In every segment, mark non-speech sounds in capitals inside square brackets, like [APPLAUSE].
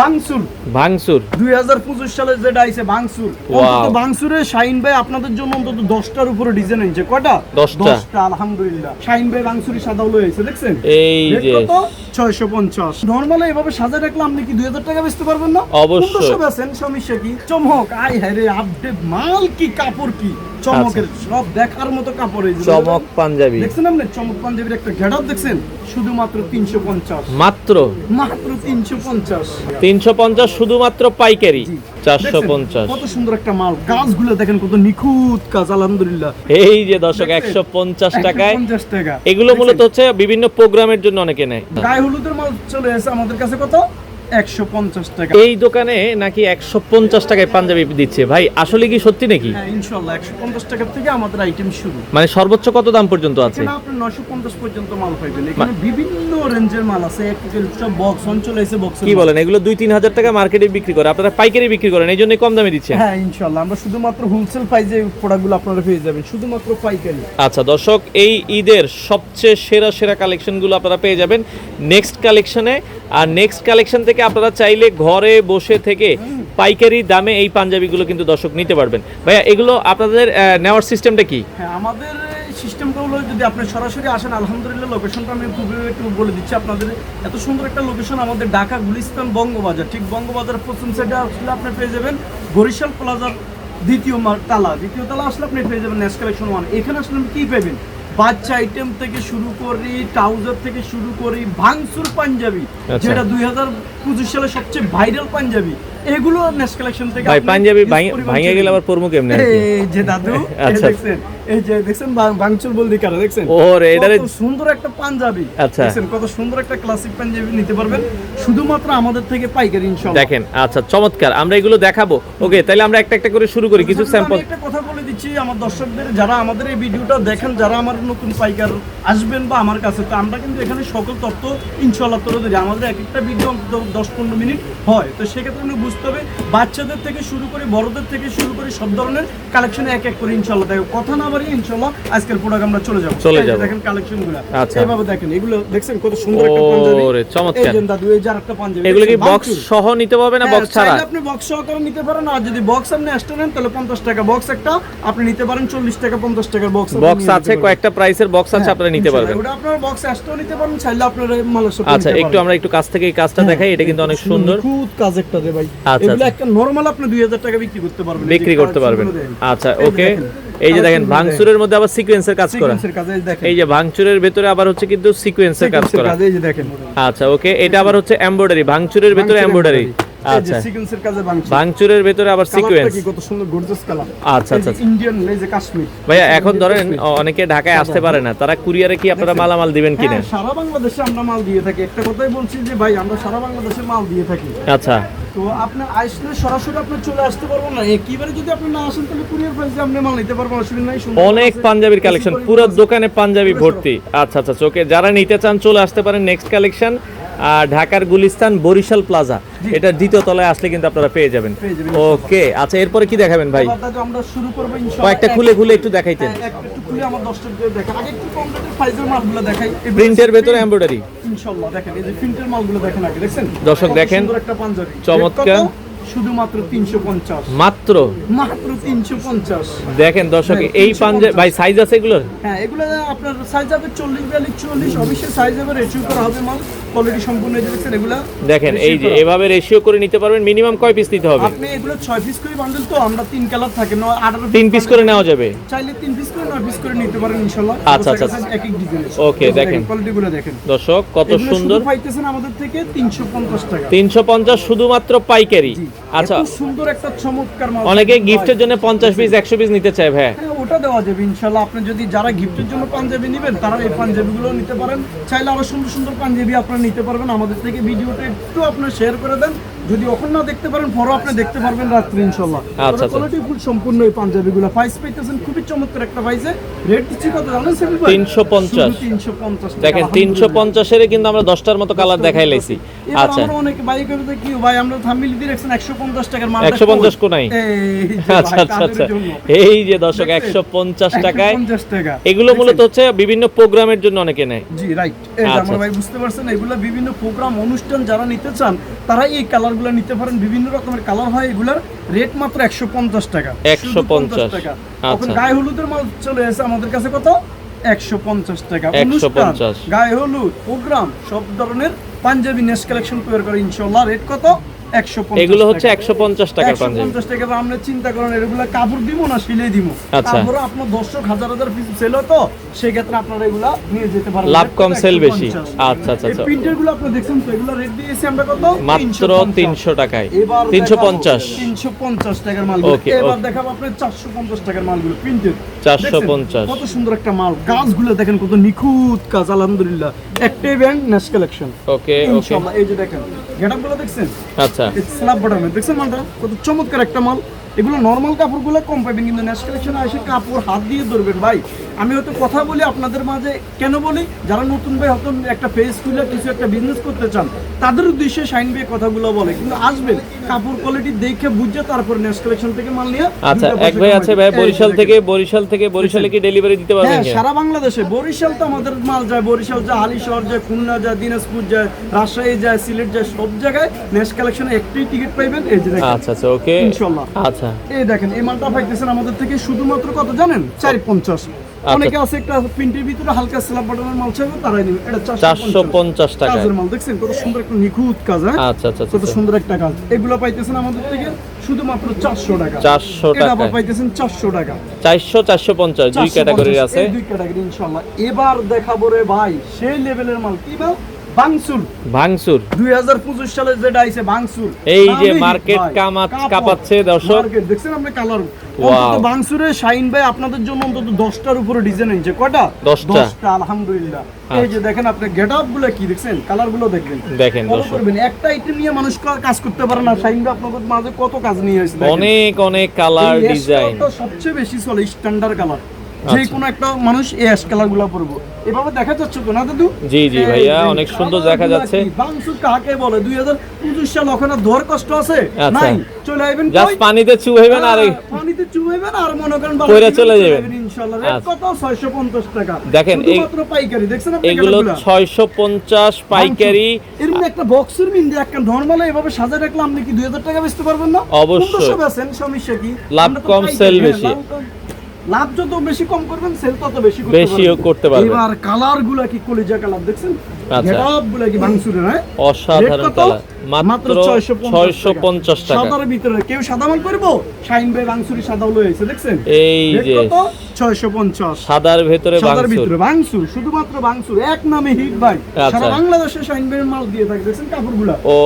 বাংসুর ভাঙচুর। দুই হাজার পঁচিশ সালে যেটা আইছে বাংসুর অন্তত বাংসুরে শাইন ভাই আপনাদের জন্য অন্তত দশটার উপরে ডিজাইন হয়েছে কয়টা? দশটা। দশটা আলহামদুলিল্লাহ। শাইন ভাই বাংসুরি সাদা হলো হয়েছে দেখছেন? এই যে কত? ছয়শো এভাবে সাজা রাখলে আপনি কি দুই হাজার টাকা বেচতে পারবেন না? অবশ্যই। পনেরোশো বেচেন সমস্যা কি? চমক। আই আপডেট মাল কি কাপড় কি? চমকের সব দেখার মতো কাপড় এই আচ্ছা। চমক পাঞ্জাবি। দেখছেন আপনি? চমক পাঞ্জাবির একটা দেখছেন? শুধুমাত্র তিনশো পঞ্চাশ। মাত্র? মাত্র তিনশো পঞ্চাশ। তিনশো পঞ্চাশ শুধুমাত্র পাইকারি। চারশো? পঞ্চাশ। কত সুন্দর একটা মাল। গাছগুলো দেখেন কত নিখুঁত কাজ আলহামদুলিল্লাহ। এই যে দর্শক? একশো পঞ্চাশ টাকায়। 150 টাকা। এগুলো মূলত হচ্ছে বিভিন্ন প্রোগ্রামের জন্য অনেকে নেয়। গায়ে হলুদের মাল চলে এসে আমাদের কাছে কত? একশো পঞ্চাশ টাকা। এই দোকানে নাকি একশো পঞ্চাশ টাকায় পাঞ্জাবি দিচ্ছে? ভাই আসলে কি সত্যি নাকি? হ্যাঁ ইনশাল্লাহ একশো পঞ্চাশ টাকা থেকে আমাদের আইটেম শুরু। মানে সর্বোচ্চ কত দাম পর্যন্ত আছে? পঞ্চাশ পর্যন্ত মাল পাইবেন। এখানে বিভিন্ন রেঞ্জের মাল আছে। বক্স অঞ্চলে এসে বক্স কি বলেন এগুলো দুই তিন হাজার টাকা মার্কেটে বিক্রি করে। আপনারা পাইকারি বিক্রি করেন এই জন্যই কম দামে দিচ্ছেন? হ্যাঁ ইনশাল্লাহ আমরা শুধুমাত্র হোলসেল প্রাইজে প্রোডাক্টগুলো আপনারা পেয়ে যাবেন শুধুমাত্র পাইকারি। আচ্ছা দর্শক এই ঈদের সবচেয়ে সেরা সেরা কালেকশনগুলো আপনারা পেয়ে যাবেন নেক্সট কালেকশনে আর নেক্সট কালেকশন থেকে আপনারা চাইলে ঘরে বসে থেকে পাইকারি দামে এই পাঞ্জাবিগুলো কিন্তু দর্শক নিতে পারবেন। ভাইয়া, এগুলো আপনাদের নেওয়ার সিস্টেমটা কি? হ্যাঁ আমাদের সিস্টেমটা হলো যদি আপনি সরাসরি আসেন, আলহামদুলিল্লাহ লোকেশনটা আমি খুবই একটু বলে দিচ্ছি আপনাদের। এত সুন্দর একটা লোকেশন আমাদের ঢাকা গুলিস্তান বঙ্গবাজার। ঠিক বঙ্গবাজার প্রথম সাইডে আসলে আপনি পেয়ে যাবেন বরিশাল প্লাজার দ্বিতীয় তালা। দ্বিতীয় তালা আসলে আপনি পেয়ে যাবেন নেক্সট কালেকশন ওয়ান এখানে আসলে আপনি কি পাবেন? বাচ্চা আইটেম থেকে শুরু করি ট্রাউজার থেকে শুরু করি ভাঙসুর পাঞ্জাবি আচ্ছা। যেটা দুই হাজার পঁচিশ সালে সবচেয়ে ভাইরাল পাঞ্জাবি এগুলো নেক্সট কালেকশন থেকে ভাই পাঞ্জাবি ভাঙে গেলে আবার পরমু কেমনে এই যে দাদু [LAUGHS] আচ্ছা। এই যে দেখছেন বাংচুর বলদি কারা দেখছেন? ওরে, এটারে- সুন্দর একটা পাঞ্জাবি আচ্ছা। দেখছেন? কত সুন্দর একটা ক্লাসিক পাঞ্জাবি নিতে পারবেন। শুধুমাত্র আমাদের থেকে পাইকারি ইনশাআল্লাহ। দেখেন আচ্ছা চমৎকার। আমরা এগুলো দেখাবো। ওকে তাহলে আমরা একটা একটা করে শুরু করি। কিছু আমি স্যাম্পল একটা কথা বলে দিচ্ছি। আমার দর্শকদের যারা আমাদের এই ভিডিওটা দেখেন যারা আমার নতুন পাইকার আসবেন বা আমার কাছে তো আমরা কিন্তু এখানে সকল তথ্য ইনশাল্লাহ তুলে ধরি। আমাদের এক একটা ভিডিও অন্তত দশ পনেরো মিনিট হয়। তো সেক্ষেত্রে বুঝতে হবে। বাচ্চাদের থেকে শুরু করে বড়দের থেকে শুরু করে সব ধরনের কালেকশন এক এক করে ইনশাল্লাহ দেখো কথা না বাড়িয়ে ইনশাল্লাহ আজকের প্রোডাক্ট আমরা চলে যাব। চলে যাব। দেখেন কালেকশনগুলো। আচ্ছা। এইভাবে দেখেন এগুলো দেখছেন কত সুন্দর একটা পাঞ্জাবি? ওরে, চমৎকার। এই দাদু এই যে আরেকটা পাঞ্জাবি এগুলো কি বক্স সহ নিতে পারবে না হ্যাঁ, বক্স ছাড়া? আপনি বক্স সহকারে নিতে পারেন আর যদি বক্স আপনি এক্সট্রা নেন তাহলে পঞ্চাশ টাকা। বক্স একটা আপনি নিতে পারেন চল্লিশ টাকা পঞ্চাশ টাকার বক্স বক্স আছে কয়েকটা প্রাইসের বক্স আছে আপনারা নিতে পারবেন। ওটা আপনার বক্স এক্সট্রা নিতে পারেন চাইলে আপনার আচ্ছা একটু আমরা একটু কাছ থেকে এই কাজটা দেখাই এটা কিন্তু অনেক সুন্দর। খুব কাজ একটা রে ভাই। এগুলো আচ্ছা। একটা নরমাল আপনি 2000 টাকা বিক্রি করতে পারবেন। বিক্রি করতে পারবেন। আচ্ছা ওকে এই যে দেখেন ভাঙচুরের মধ্যে আবার সিকোয়েন্সের কাজ করা। এই যে ভাঙচুরের ভেতরে আবার হচ্ছে কিন্তু সিকোয়েন্সের কাজ করা। এই যে দেখেন। আচ্ছা ওকে এটা আবার হচ্ছে এমব্রয়ডারি ভাঙচুরের ভেতরে এমব্রয়ডারি আচ্ছা। সিকোয়েন্সের কাজে বাংলা ভাঙচুরের ভেতরে আবার সিকোয়েন্স কত সুন্দর গর্জিয়াস কালার আচ্ছা আচ্ছা ইন্ডিয়ান এই যে কাশ্মীর। ভাইয়া এখন ধরেন অনেকে ঢাকায় আসতে পারে না। তারা কুরিয়ারে কি আপনারা মালামাল দিবেন কিনা? হ্যাঁ, সারা বাংলাদেশে আমরা মাল দিয়ে থাকি। একটা কথাই বলছি যে ভাই আমরা সারা বাংলাদেশে মাল দিয়ে থাকি। আচ্ছা। তো আসলে সরাসরি আপনি চলে আসতে পারবেন না। যদি আপনি না আসেন তাহলে কুরিয়ার প্রাইসে আপনি মাল নিতে পারবেন অসুবিধা নাই। অনেক পাঞ্জাবির কালেকশন পুরো দোকানে পাঞ্জাবি ভর্তি। আচ্ছা আচ্ছা ওকে যারা নিতে চান চলে আসতে পারেন নেক্সট কালেকশন আর ঢাকার গুলিস্তান বরিশাল প্লাজা এটা দ্বিতীয় তলায় আসলে কিন্তু আপনারা পেয়ে যাবেন। ওকে আচ্ছা এরপরে কি দেখাবেন ভাই? এবার আমরা শুরু করব ইনশাআল্লাহ কয়েকটা খুলে খুলে একটু দেখাইতেন। হ্যাঁ, একটু খুলে আমার দশটা দেখেন। আগে একটু কম্পিউটার ফাইজের মালগুলো দেখাই। প্রিন্টের ভেতরে print। এমব্রয়ডারি ইনশাআল্লাহ দেখেন এই যে প্রিন্টের মালগুলো দেখেন আগে দেখেন দর্শক দেখেন। একটা পাঞ্জাবি চমৎকার। শুধুমাত্র 350 মাত্র? মাত্র 350 দেখেন দর্শক হ্যাঁ, এই পাঞ্জাবি ভাই সাইজ আছে হ্যাঁ এগুলো আপনার সাইজ হবে চল্লিশ বিয়াল্লিশ চল্লিশ অবশ্যই সাইজ হবে রেচিউ করা হবে মাল। কোয়ালিটি সম্পূর্ণ দেখছেন এগুলো দেখেন এই যে এভাবে রেশিও করে নিতে পারবেন মিনিমাম কয় পিস নিতে হবে? আপনি এগুলো পিস করে বান্ডেল তো আমরা তিন কালার থাকে তিন পিস করে নেওয়া যাবে? চাইলে তিন পিস করে পিস করে নিতে পারেন আচ্ছা, আচ্ছা, এক এক ডিজাইন Okay, দেখেন। দর্শক কত সুন্দর। পাইতেছেন আমাদের থেকে তিনশো পঞ্চাশ টাকা। তিনশো পঞ্চাশ শুধুমাত্র পাইকারি। আচ্ছা সুন্দর একটা চমৎকার মাল। অনেকে গিফটের জন্য পঞ্চাশ পিস একশো পিস নিতে চায় ভাই। হ্যাঁ ওটা দেওয়া যাবে ইনশাল্লাহ আপনি যদি যারা গিফটের জন্য পাঞ্জাবি নেবেন তারা এই পাঞ্জাবিগুলো নিতে পারেন। চাইলে আরও সুন্দর সুন্দর পাঞ্জাবি আপনারা নিতে পারবেন। আমাদের থেকে ভিডিওটা একটু আপনার শেয়ার করে দেন। যদি ওখান না দেখতে পারেন পরও আপনি দেখতে পারবেন রাত্রে ইনশাল্লাহ আচ্ছা, আচ্ছা। কোয়ালিটি ফুল সম্পূর্ণ এই পাঞ্জাবিগুলো। প্রাইস পাইতেছেন খুবই চমৎকার একটা প্রাইসে রেট দিচ্ছি কত জানেন সেভেন 350 তিনশো পঞ্চাশ। দেখেন তিনশো পঞ্চাশের কিন্তু আমরা দশটার মতো কালার দেখাই লাইছি। আচ্ছা। আমরা অনেক বাইক করে কি ভাই আমরা থামিল দিয়ে রাখছেন একশো পঞ্চাশ টাকার মাল একশো পঞ্চাশ কোনাই আচ্ছা আচ্ছা আচ্ছা। এই যে দর্শক দেখছেন? একশো পঞ্চাশ টাকায়। পঞ্চাশ টাকা। এগুলো মূলত হচ্ছে বিভিন্ন প্রোগ্রামের জন্য অনেকে নেয়। জি রাইট এই যে আচ্ছা, আমরা ভাই বুঝতে পারছেন এগুলো বিভিন্ন প্রোগ্রাম অনুষ্ঠান যারা নিতে চান তারা এই কালার কালারগুলো নিতে পারেন বিভিন্ন রকমের কালার হয় এগুলার। রেট মাত্র একশো পঞ্চাশ টাকা। 150 শুধু 50 টাকা। এখন আচ্ছা। গায়ে হলুদের মাল চলে এসে আমাদের কাছে কত? একশো পঞ্চাশ টাকা। 150 অনুষ্ঠান, গায়ে হলুদ প্রোগ্রাম সব ধরনের পাঞ্জাবি নেস কালেকশন তৈরি করে ইনশাল্লাহ রেট কত? একশো এগুলো হচ্ছে একশো পঞ্চাশ টাকার পাঞ্জাবি পঞ্চাশ টাকা আপনি চিন্তা করেন এগুলা কাপড় দিব না সিলাই দিব? আচ্ছা। তারপরে আপনার দর্শক হাজার হাজার পিস সেল সেক্ষেত্রে আপনারা এগুলা নিয়ে যেতে পারেন লাভ কম, sell বেশি। আচ্ছা, আচ্ছা, আচ্ছা। প্রিন্টারগুলো আপনি দেখছেন তো এগুলো রেট দিয়েছি আমরা কত? মাত্র তিনশো টাকায়। এবার তিনশো পঞ্চাশ। তিনশো পঞ্চাশ টাকার মাল Okay, এবার দেখাবো চারশো পঞ্চাশ টাকার মালগুলো প্রিন্টেড 450 কত সুন্দর একটা মাল। গাছগুলো দেখেন কত নিখুঁত কাজ আলহামদুলিল্লাহ। ব্যাংক নেস কালেকশন ওকে ওকে। ইনশাআল্লাহ এই যে দেখেন গেটআপগুলো দেখছেন? আচ্ছা। স্ল্যাব বটমে দেখছেন মালটা? কত চমৎকার একটা মাল। এগুলো নর্মাল কাপড়গুলো কম পাবেন কিন্তু ন্যাশ কালেকশনে এসে কাপড় হাত দিয়ে ধরবেন। ভাই আমি হয়তো কথা বলি আপনাদের মাঝে কেন বলি? যারা নতুন ভাই হয়তো একটা ফেস খুলে কিছু একটা বিজনেস করতে চান তাদের উদ্দেশ্যে শাইন ভাই কথাগুলো বলে। কিন্তু আসবেন কাপড় কোয়ালিটি দেখে বুঝে তারপর ন্যাশ কালেকশন থেকে মাল নিয়ে আচ্ছা এক ভাই আছে ভাই বরিশাল থেকে বরিশাল থেকে বরিশালে কি ডেলিভারি দিতে পারবেন হ্যাঁ সারা বাংলাদেশে বরিশাল তো আমাদের মাল যায় বরিশাল যায় হালিশহর যায় খুলনা যায় দিনাজপুর যায় রাজশাহী যায় সিলেট যায় সব জায়গায় নেক্সট কালেকশনে একটাই টিকিট পাইবেন এই যে আচ্ছা আচ্ছা ওকে ইনশাল্লাহ। আচ্ছা এই দেখেন এই মালটা পাইতেছেন আমাদের থেকে শুধুমাত্র কত জানেন? চার পঞ্চাশ। অনেকে আছে একটা প্রিন্টের ভিতরে হালকা স্ল্যাব বাটনের মাল চাইবে তারাই নেবে। এটা চারশো পঞ্চাশ। টাকায় কাজের মাল দেখছেন? কত সুন্দর একটা নিখুঁত কাজ হ্যাঁ? আচ্ছা আচ্ছা কত আচ্ছা। সুন্দর একটা কাজ। এগুলো পাইতেছেন আমাদের থেকে শুধুমাত্র চারশো টাকা। 400 এটা পাইতেছেন চারশো টাকা। চারশো চারশো পঞ্চাশ দুই 450 ক্যাটাগরির আছে। দুই ক্যাটাগরি ইনশাআল্লাহ। এবার দেখাবো রে ভাই সেই লেভেলের মাল। কি মাল ভাঙচুর সালে যেটা আইছে এই যে কামাত- কাঁপাচ্ছে দর্শক। দেখছেন আপনি কালার? শাইন ভাই আপনাদের জন্য অন্তত দশটার উপরে ডিজাইন কয়টা? আলহামদুলিল্লাহ। এই যে দেখেন আপনি গেট আপগুলো কি দেখছেন? কালারগুলো দেখবেন দেখেন দর্শক। করবেন। একটা আইটেম নিয়ে মানুষ কাজ করতে পারে না। শাইন ভাই আপনাদের মাঝে কত কাজ নিয়ে অনেক অনেক কালার ডিজাইন সবচেয়ে বেশি চলে স্ট্যান্ডার্ড কালার যে আচ্ছা। কোনো একটা মানুষ এই অ্যাশ কালার পরবো এভাবে দেখা যাচ্ছে তো না দাদু জি, জি ভাইয়া, অনেক সুন্দর দেখা যাচ্ছে। বাংসুর কাকে বলে দুই হাজার পঁচিশ সাল ওখানে ধর কষ্ট আছে আচ্ছা। নাই চলে আইবেন জাস্ট পানিতে চুবাইবেন আর হ্যাঁ, পানিতে চুবাইবেন আর মনে করেন পইরা চলে যাবেন। ইনশাআল্লাহ আচ্ছা। কত 650 টাকা দেখেন, এই- শুধুমাত্র পাইকারি দেখছেন আপনি এগুলো কালারগুলা? ছয়শো পঞ্চাশ পাইকারি এরকম একটা বক্সের মিন্দে একটা নরমাল এভাবে সাজা রাখলে আপনি কি 2000 টাকা বেচতে পারবেন না অবশ্যই। বেচেন সমস্যা কি লাভ কম, sell হ্যাঁ, বেশি। লাভ যত বেশি কম করবেন সেল তত বেশি করতে বেশিও করতে পারবেন। এবার কালারগুলা কি কলিজা কালার দেখছেন কি ভাঙচুরে না অসাধারণ রেট কত? কালার। মাত্র ছয়শো পঞ্চাশ টাকা। সাদার ভিতরে কেউ সাদা মাল করব শাইন ভাই ভাঙচুরি সাদা হলো হয়েছে দেখছেন? এই যে কত? ছয়শো পঞ্চাশ। সাদার ভেতরে সাদার ভিতরে ভাঙচুর শুধুমাত্র ভাঙচুর এক নামে হিট ভাই। সারা বাংলাদেশে শাইন ভাইয়ের মাল দিয়ে থাকে দেখছেন কাপড়গুলা? ও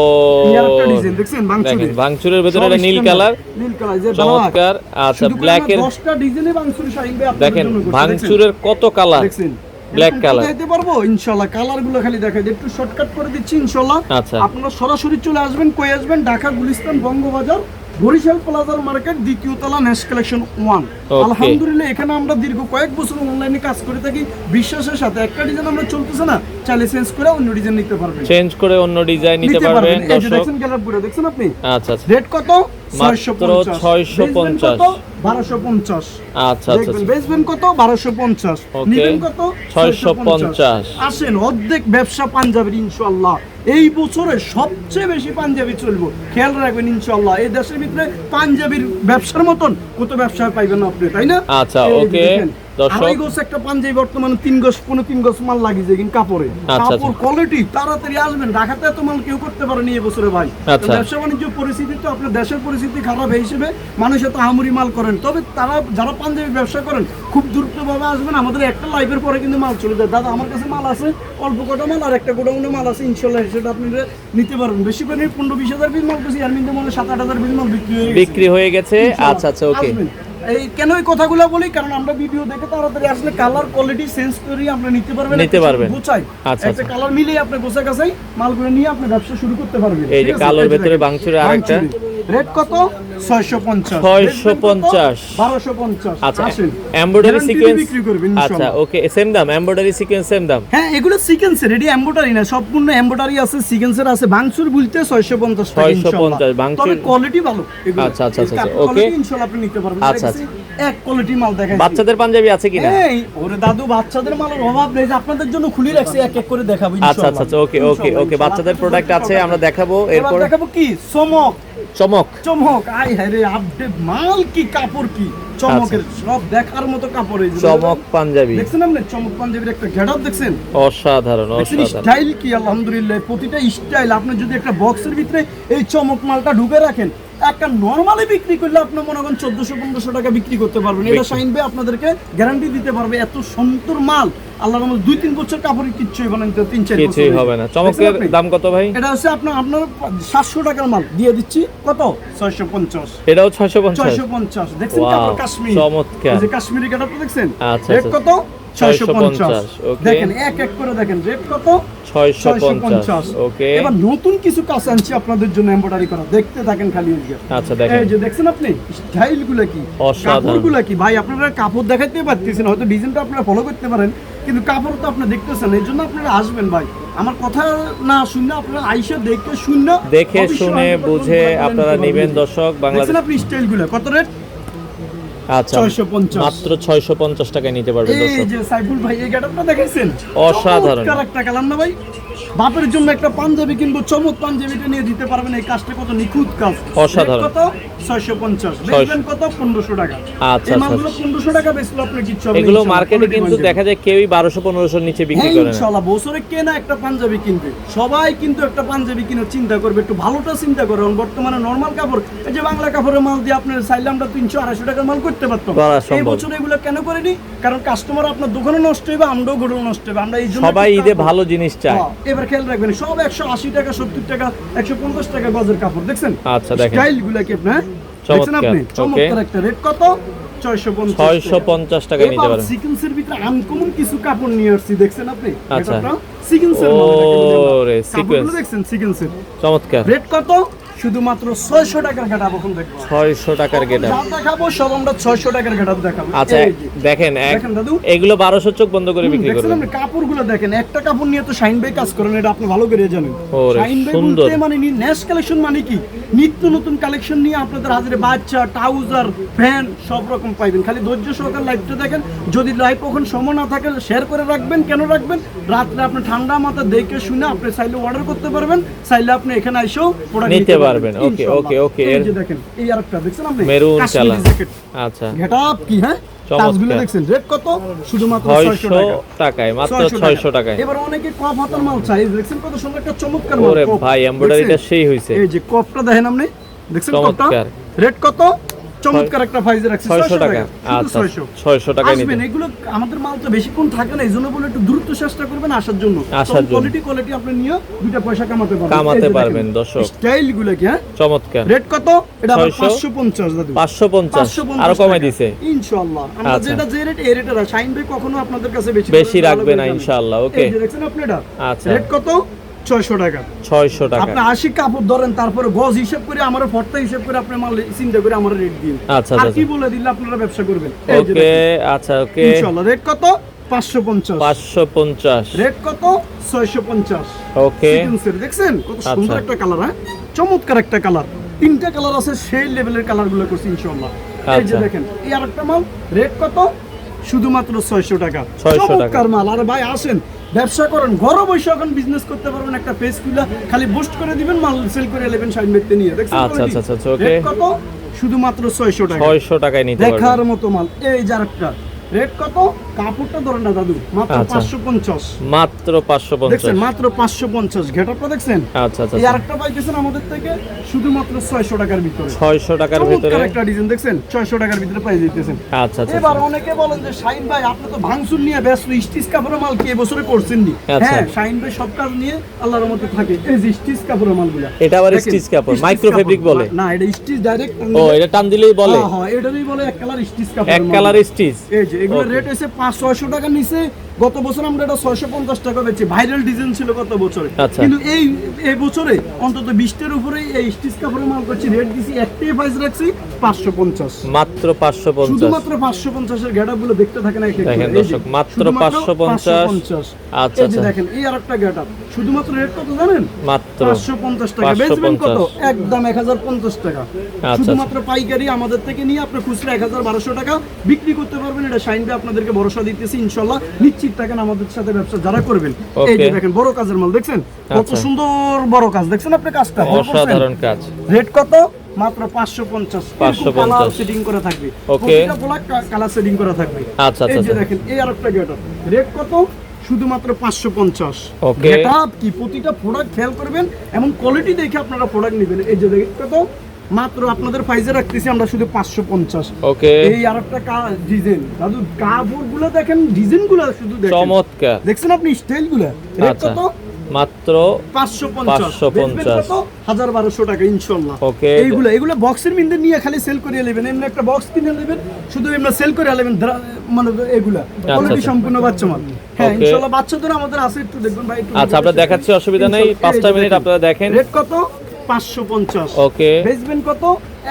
এই ডিজাইন দেখছেন? ভাঙচুরে। ভাঙচুরের ভেতরে নীল কালার। নীল কালার যে চমৎকার। আচ্ছা ব্ল্যাকের দশটা ডিজাইনে ভাঙচুর শাইন ভাই দেখেন ভাঙচুরের কত কালার? দেখছেন? Black এরকম color। পারব? ইনশাআল্লাহ কালারগুলো খালি দেখাই। একটু শর্টকাট করে দিচ্ছি ইনশাআল্লাহ। আচ্ছা। আপনারা সরাসরি চলে আসবেন কই আসবেন? ঢাকা গুলিস্তান বঙ্গবাজার বরিশাল প্লাজার মার্কেট দ্বিতীয় তলা নেস কালেকশন ওয়ান আলহামদুলিল্লাহ এখানে আমরা দীর্ঘ কয়েক বছর অনলাইনে কাজ করে থাকি। বিশ্বাসের সাথে একটা ডিজাইন আমরা চলতেছে না চাইলে চেঞ্জ করে অন্য ডিজাইন নিতে পারবেন। চেঞ্জ করে অন্য ডিজাইন নিতে পারবেন। দেখছেন কালার পুরো দেখছেন আপনি? আচ্ছা আচ্ছা। রেট কত? মাত্র 650 বারোশো পঞ্চাশ। আচ্ছা আচ্ছা বেচবেন কত? বারোশো পঞ্চাশ। নিবেন কত? 650 আসেন অর্ধেক ব্যবসা পাঞ্জাবের ইনশাল্লাহ এই বছরে সবচেয়ে বেশি পাঞ্জাবি চলবো। খেয়াল রাখবেন ইনশাল্লাহ এই দেশের ভিতরে পাঞ্জাবির ব্যবসার মতন কত ব্যবসা পাইবেন আপনি তাই না? আচ্ছা, এই আড়াই গজ একটা পাঞ্জাবি বর্তমানে তিন গজ পনেরো তিন গজ মাল লাগিয়েছে কিন্তু কাপড়ে। আচ্ছা, কাপড় কোয়ালিটি তাড়াতাড়ি আসবেন। ঢাকাতে এত মাল কেউ করতে পারেনি এই ভাই। আচ্ছা। ব্যবসা বাণিজ্য পরিস্থিতি তো আপনার দেশের পরিস্থিতি খারাপ এই হিসেবে মানুষ এত আহামরি মাল করেন। তবে তারা যারা পাঞ্জাবি ব্যবসা করেন খুব দ্রুতভাবে আসবেন। আমাদের একটা লাইভের পরে কিন্তু মাল চলে যায়। দাদা আমার কাছে মাল আছে অল্প কটা মাল আর একটা গোডাউনে মাল আছে। ইনশাল্লাহ সেটা আপনি নিতে পারবেন। বেশি করে পনেরো বিশ হাজার পিস মাল বেশি এর মধ্যে মনে সাত আট হাজার পিস মাল বিক্রি হয়ে গেছে। গেছে। আচ্ছা আচ্ছা ওকে। এই কেন এই কথাগুলো বলি কারণ আমরা ভিডিও দেখে তাড়াতাড়ি আসলে কালার কোয়ালিটি সেন্স করে আপনি নিতে পারবেন নিতে পারবেন। বুঝাই আচ্ছা, একটা আচ্ছা। কালার মিলে আপনি গোছা গাছাই মালগুলো নিয়ে আপনি ব্যবসা শুরু করতে পারবেন এই যে কালোর ভিতরে দেখেন, আরেকটা। রেট কত? ছয়শো পঞ্চাশ। 650 বারোশো পঞ্চাশ। আচ্ছা এমব্রয়ডারি সিকোয়েন্স বিক্রি করবেন আচ্ছা ওকে সেম দাম এমব্রয়ডারি সিকোয়েন্স সেম দাম। হ্যাঁ এগুলো সিকেন্সের এটি এমব্রয়ডারি না সম্পূর্ণ এমব্রয়ডারি আছে সিকেন্সের আছে। ভাঙচুর বলতে ছয়শো পঞ্চাশ 650 ভাঙচুর। তবে কোয়ালিটি ভালো। আচ্ছা, আচ্ছা, আচ্ছা, okay. quality ইনশাআল্লাহ আপনি নিতে পারবেন। আচ্ছা, এক কোয়ালিটি মাল দেখাই বাচ্চাদের পাঞ্জাবি আছে কিনা? এই ওরে দাদু বাচ্চাদের মালের অভাব নেই আপনাদের জন্য খুলে রাখছি এক এক করে দেখাবো আচ্ছা ইনশাআল্লাহ। আচ্ছা আচ্ছা ওকে ওকে ওকে বাচ্চাদের প্রোডাক্ট আছে আমরা দেখাবো এরপর দেখাবো কি? চমক। চমক। চমক। চমক আই হ্যাঁ রে আপডেট মাল কি কাপড় কি? চমকের সব দেখার মতো কাপড় এই আচ্ছা। চমক পাঞ্জাবি। দেখছেন আপনি? চমক পাঞ্জাবির একটা গেটআপ দেখছেন? অসাধারণ অসাধারণ। স্টাইল কি? আলহামদুলিল্লাহ প্রতিটা স্টাইল আপনি যদি একটা বক্সের ভিতরে এই চমক মালটা ঢুকে রাখেন একটা নর্মালি বিক্রি করলে আপনি মনে করেন চোদ্দশো পনেরোশো টাকা বিক্রি করতে পারবেন। এটা। শাইন ভাই আপনাদেরকে গ্যারান্টি দিতে পারবে এত সুন্দর মাল। আল্লাহর রহমতে দুই তিন বছর কাপড় কিচ্ছু হবে না তিন চার কিছুই হবে না। চমকের? দাম কত ভাই? এটা হচ্ছে আপনার আপনার সাতশো টাকার মাল। দিয়ে দিচ্ছি কত? ছয়শো পঞ্চাশ। এটাও ছয়শো পঞ্চাশ। ছয়শো পঞ্চাশ। দেখছেন কাশ্মীর। চমৎকার। এই যে কাশ্মীরি কাপড় দেখছেন? আচ্ছা, আচ্ছা। কত? 650, দেখেন এক এক করে দেখেন রেট কত? ছয়শো পঞ্চাশ ওকে। এবার নতুন কিছু কাজ আনছি আপনাদের জন্য এমব্রয়ডারি করা। দেখতে থাকেন খালি আচ্ছা দেখেন। এই যে দেখছেন আপনি? স্টাইল কি? অসাধারণ। কি? ভাই আপনারা কাপড় দেখাইতে পারতেছেন হয়তো ডিজাইনটা আপনারা ফলো করতে পারেন কিন্তু কাপড় তো আপনি দেখতেছেন এই জন্য আপনারা আসবেন ভাই। আমার কথা না শুনলে আপনারা আইসা দেখে শুনলে দেখে শুনে বুঝে আপনারা নেবেন দর্শক বাংলাদেশ আপনি স্টাইলগুলো কত রেট? আচ্ছা মাত্র ছয়শো পঞ্চাশ টাকায় নিতে পারবেন এই যে সাইফুল ভাই এই গেটআপটা দেখাইছেন? অসাধারণ। একটা কালার না ভাই? বাপের জন্য একটা পাঞ্জাবি কিনবো চমৎ পাঞ্জাবিটা নিয়ে দিতে পারবেন। এই কাজটা কত নিখুঁত কাজ। অসাধারণ। কত? ছয়শো পঞ্চাশ। বেচবেন কত? পনেরোশো টাকা। আচ্ছা, আচ্ছা, মালগুলো পনেরোশো টাকা বেচলে আপনার কিচ্ছু হবে এগুলো মার্কেটে কিন্তু দেখা যায় কেউই বারোশো পনেরোশোর নিচে বিক্রি করে ইনশাআল্লাহ বছরে কে না একটা পাঞ্জাবি কিনবে। সবাই কিন্তু একটা পাঞ্জাবি কিনে চিন্তা করবে একটু ভালোটা চিন্তা করে। বর্তমানে নর্মাল কাপড় এই যে বাংলা কাপড়ের মাল দিয়ে আপনার চাইলে আমরা তিনশো আড়াইশো টাকার মাল করতে পারতাম। এই বছর এগুলো কেন করেনি? কারণ কাস্টমার আপনার দোকানে নষ্ট হবে আমরাও গরু নষ্ট হবে আমরা এই জন্য সবাই ঈদে ভালো জিনিস চায়। হ্যাঁ, এবার খেয়াল রাখবেন সব একশো আশি টাকা সত্তর টাকা একশো পঞ্চাশ টাকা গজের কাপড় দেখছেন? আচ্ছা, দেখেন। স্টাইলগুলা কি আপনার? দেখছেন আপনি? চমৎকার একটা রেট কত? নিতে ভিতরে আনকমন কিছু কাপড় নিয়ে আসছি দেখছেন আপনি? আচ্ছা। দেখছেন চমৎকার। রেট কত? শুধুমাত্র 600 টাকার এখন দেখব ছয়শো টাকার গেটা দেখাবো সব আমরা 600 টাকার কাটাব দেখাবো। আচ্ছা দেখেন দেখেন দাদু। এগুলো বারোশো চোখ বন্ধ করে বিক্রি করবেন। আপনি কাপড়গুলো দেখেন একটা কাপড় নিয়ে তো শাইন ভাই কাজ করেন এটা আপনি ভালো করে জানেন। শাইন ভাই বলতে মানে নেক্সট কালেকশন মানে কি? নিত্য নতুন কালেকশন নিয়ে আপনাদের হাজারে বাচ্চা ট্রাউজার প্যান্ট সব রকম পাইবেন। খালি ধৈর্য সহকারে লাইভটা দেখেন। যদি লাইভ কখন সময় না থাকে শেয়ার করে রাখবেন। কেন রাখবেন? রাত্রে আপনি ঠান্ডা মাথা দেখে শুনে আপনি চাইলে অর্ডার করতে পারবেন। চাইলে আপনি এখানে এসেও product নিতে পারবেন। Okay, ওকে ওকে ওকে এই যে দেখেন এই আরেকটা দেখছেন আপনি? মেরুন চালা। কালার আচ্ছা। গেটআপ কি হ্যাঁ। কাজগুলো দেখছেন রেট কত? শুধুমাত্র 600 টাকা। টাকায় মাত্র 600 ছয়শো টাকায়। এবার অনেকে কপ হাতার মাল চাই দেখছেন কত সুন্দর একটা চমৎকার মাল ওরে ভাই এমব্রয়ডারিটা সেই হইছে। এই যে কপটা দেখেন আপনি। দেখছেন কপটা। রেট কত? চমৎকার একটা ফাইজে রাখছি ছয়শো টাকা। আচ্ছা 600 ছয়শো টাকায় নিতে। এগুলো আমাদের মাল তো বেশিক্ষণ থাকে না এই বলে একটু দ্রুত চেষ্টা করবেন আসার জন্য। আসার জন্য। কোয়ালিটি কোয়ালিটি আপনি নিয়ে দুইটা পয়সা কামাতে পারবেন। কামাতে পারবেন, দর্শক। স্টাইলগুলো কি হ্যাঁ? চমৎকার। রেট কত? এটা 550 দাদু। 550 আরও কমাই টাকা। দিছে। ইনশাআল্লাহ। আমরা আচ্ছা। যেটা যে রেট এই রেটে শাইন ভাই কখনো আপনাদের কাছে বেশি বেশি রাখবে না, ইনশাআল্লাহ, ওকে। দেখছেন আপনি এটা? আচ্ছা। রেট কত? 600 টাকা। ছয়শো টাকা। আপনি আশি কাপড় ধরেন তারপরে গজ হিসাব করে আমার ফর্তা হিসাব করে আপনি মাল চিন্তা করে আমার রেট দিন আচ্ছা, আর আচ্ছা, কি বলে দিলে আপনারা ব্যবসা করবেন? ওকে আচ্ছা ওকে। ইনশাআল্লাহ রেট কত? 550 পাঁচশো পঞ্চাশ। রেট কত? 650 ওকে। দেখছেন? কত সুন্দর আচ্ছা। একটা কালার হ্যাঁ? চমৎকার একটা কালার তিনটা কালার আছে সেই লেভেলের কালারগুলো করছি ইনশাআল্লাহ। এই যে আচ্ছা। দেখেন এই আরেকটা মাল রেট কত? শুধুমাত্র ছয়শো টাকা। 600 টাকা। চমৎকার মাল। আরে ভাই আসেন ব্যবসা করেন ঘরে বসে এখন বিজনেস করতে পারবেন একটা পেজ খুলে খালি বুস্ট করে দিবেন মাল সেল করে নেবেন সাইন ব্যক্তি নিয়ে। দেখছেন আচ্ছা, আচ্ছা, আচ্ছা, ওকে কত? শুধুমাত্র ছয়শো টাকা। ছয়শো টাকায় নিতে পারবেন। দেখার মতো মাল। এই আরেকটা। রেট কত? কাপড়টা ধরেন না দাদু মাত্র আচ্ছা। পাঁচশো পঞ্চাশ। মাত্র পাঁচশো পঞ্চাশ। দেখছেন মাত্র পাঁচশো পঞ্চাশ। ঘেটাপটা দেখছেন? আচ্ছা আচ্ছা এই আরেকটা পাইতেছেন আমাদের থেকে শুধুমাত্র ছয়শো টাকার ভিতরে। ছয়শো টাকার চমৎকার ভেতরে? একটা ডিজাইন দেখছেন? ছয়শো টাকার ভিতরে পাই দিতেছেন আচ্ছা আচ্ছা এবার অনেকে বলেন যে শাইন ভাই আপনি তো ভাঙচুর নিয়ে ব্যস্ত। স্টিচ কাপড়ের মাল কি এবছরে করছেন নি আচ্ছা। হ্যাঁ শাইন ভাই সব কাজ নিয়ে আল্লাহর মতো থাকে। এই যে স্টিচ কাপড়ের মালগুলা এটা আবার stitch কাপড়, fabric কাপড়। বলে। না এটা স্টিচ ডাইরেক্ট ও এটা টান দিলেই বলে। হ্যাঁ হ্যাঁ এটারই বলে এক কালার স্টিচ কাপড় এক কালার স্টিচ। এই যে এগুলো রেট হচ্ছে পাঁচ ছয়শো টাকার নিচে গত বছর আমরা এটা ছয়শো পঞ্চাশ টাকা বেচি। ভাইরাল ডিজাইন ছিল গত বছরে। আচ্ছা। কিন্তু এই এই বছরে অন্তত বিশটার উপরে এই স্টিচ কাপড়ের মাল করছি। রেট দিছি একটাই প্রাইস রাখছি পাঁচশো পঞ্চাশ। মাত্র পাঁচশো পঞ্চাশ। শুধুমাত্র পাঁচশো পঞ্চাশের গেটআপগুলো দেখতে থাকেন দেখেন দর্শক, মাত্র শুধুমাত্র 550 আচ্ছা, এই যে আচ্ছা। দেখেন এই আরেকটা গেটআপ শুধুমাত্র রেট কত জানেন? মাত্র পাঁচশো পঞ্চাশ টাকা। বেচবেন কত? একদম এক হাজার পঞ্চাশ টাকা। আচ্ছা। শুধুমাত্র পাইকারি আমাদের থেকে নিয়ে আপনি খুচরা এক হাজার বারোশো টাকা বিক্রি করতে পারবেন। এটা ভাই আপনাদেরকে ভরসা দিতেছি ইনশাল্লাহ। নিশ্চিত থাকেন আমাদের সাথে ব্যবসা যারা করবেন। এই যে দেখেন বড় কাজের মাল দেখছেন? কত আচ্ছা। সুন্দর বড় কাজ। দেখছেন আপনি কাজটা? অসাধারণ কাজ। রেট কত? মাত্র পাঁচশো পঞ্চাশ। 550 সেটিং করা থাকবে। ব্লাক কালার সেটিং করা থাকবে। আচ্ছা, আচ্ছা, এই যে আচ্ছা। দেখেন এই আরেকটা গেট রেট কত? শুধুমাত্র পাঁচশো পঞ্চাশ. কি? প্রতিটা প্রোডাক্ট খেয়াল করবেন এমন কোয়ালিটি দেখে আপনারা প্রোডাক্ট নেবেন। এই যে দেখেন কত? মাত্র আপনাদের প্রাইজে রাখতেছি আমরা শুধু পাঁচশো পঞ্চাশ। ওকে এই আরেকটা ডিজাইন দাদু কাপড়গুলো দেখেন ডিজাইনগুলো শুধু চমৎকার। দেখছেন আপনি স্টাইলগুলা আচ্ছা। কত? মাত্র পাঁচশো পঞ্চাশ। 550 হাজার বারোশো টাকা ইনশাল্লাহ। Okay. এইগুলো এগুলো বক্সের মিন্দে নিয়ে খালি সেল করে নেবেন। এমনি একটা বক্স কিনে নেবেন শুধু এমনি সেল করে নেবেন মানে এগুলা। কোয়ালিটি আচ্ছা। সম্পূর্ণ বাচ্চা মাল হ্যাঁ. ইনশাল্লাহ বাচ্চাদের আমাদের আছে একটু দেখবেন ভাই একটু আচ্ছা আমরা দেখাচ্ছি অসুবিধা নেই পাঁচটা মিনিট আপনারা দেখেন। রেট কত? পাঁচশো পঞ্চাশ। ওকে বেচবেন কত?